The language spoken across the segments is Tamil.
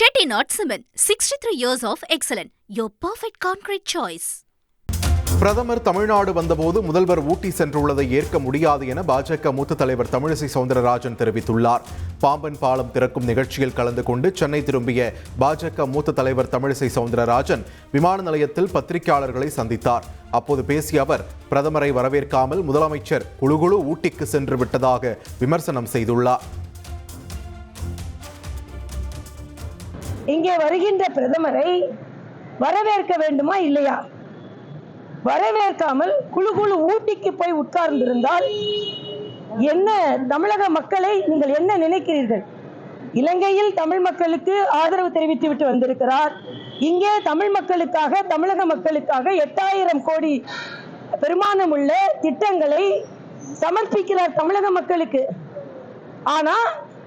Chettinad Cement, 63 years of excellence. Your perfect concrete choice. பிரதமர் தமிழ்நாடு வந்தபோது முதல்வர் ஊட்டி சென்றுள்ளதை ஏற்க முடியாது என பாஜக மூத்த தலைவர் தமிழிசை சவுந்தரராஜன் தெரிவித்துள்ளார் பாம்பன் பாலம் திறக்கும் நிகழ்ச்சியில் கலந்து கொண்டு சென்னை திரும்பிய பாஜக மூத்த தலைவர் தமிழிசை சவுந்தரராஜன் விமான நிலையத்தில் பத்திரிகையாளர்களை சந்தித்தார் அப்போது பேசிய அவர் பிரதமரை வரவேற்காமல் முதலமைச்சர் குழுகுழு ஊட்டிக்கு சென்று விட்டதாக விமர்சனம் செய்துள்ளார் இங்கே வருகின்ற பிரதமரை வரவேற்க வேண்டுமா இல்லையா? வரவேற்காமல் குழு குழு ஊட்டிக்கு போய் உட்கார்ந்திருந்தால் என்ன தமிழக மக்களை நீங்கள் என்ன நினைக்கிறீர்கள்? இலங்கையில் தமிழ் மக்களுக்கு ஆதரவு தெரிவித்து விட்டு வந்திருக்கிறார். இங்கே தமிழ் மக்களுக்காக தமிழக மக்களுக்காக எட்டாயிரம் கோடி பெருமானம் உள்ள திட்டங்களை சமர்ப்பிக்கிறார் தமிழக மக்களுக்கு. ஆனா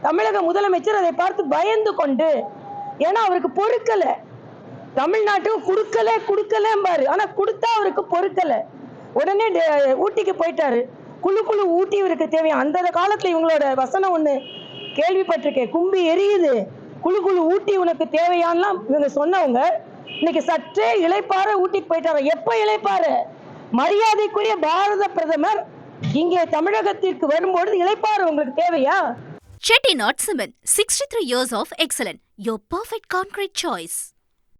தமிழக முதலமைச்சர் அதை பார்த்து பயந்து கொண்டு ஏன்னா அவருக்கு பொறுக்கல. தமிழ்நாட்டுக்கு கொடுக்கல கொடுக்கலம்பாரு. ஆனா கொடுத்தா அவருக்கு பொறுக்கல. உடனே ஊட்டிக்கு போயிட்டாரு. குழு குழு ஊட்டி இவருக்கு தேவையா? அந்த காலத்துல இவங்களோட வசனம் ஒண்ணு கேள்விப்பட்டிருக்கேன். கும்பி எரியுது. குழு குழு ஊட்டி உனக்கு தேவையான்லாம் இவங்க சொன்னவங்க இன்னைக்கு சற்றே இழைப்பார ஊட்டிக்கு போயிட்டாரு எப்ப இழைப்பாரு மரியாதைக்குரிய பாரத பிரதமர் இங்கே தமிழகத்திற்கு வரும்பொழுது இழைப்பாரு உங்களுக்கு தேவையா? Chettinad Cement, 63 years of excellence. Your perfect concrete choice.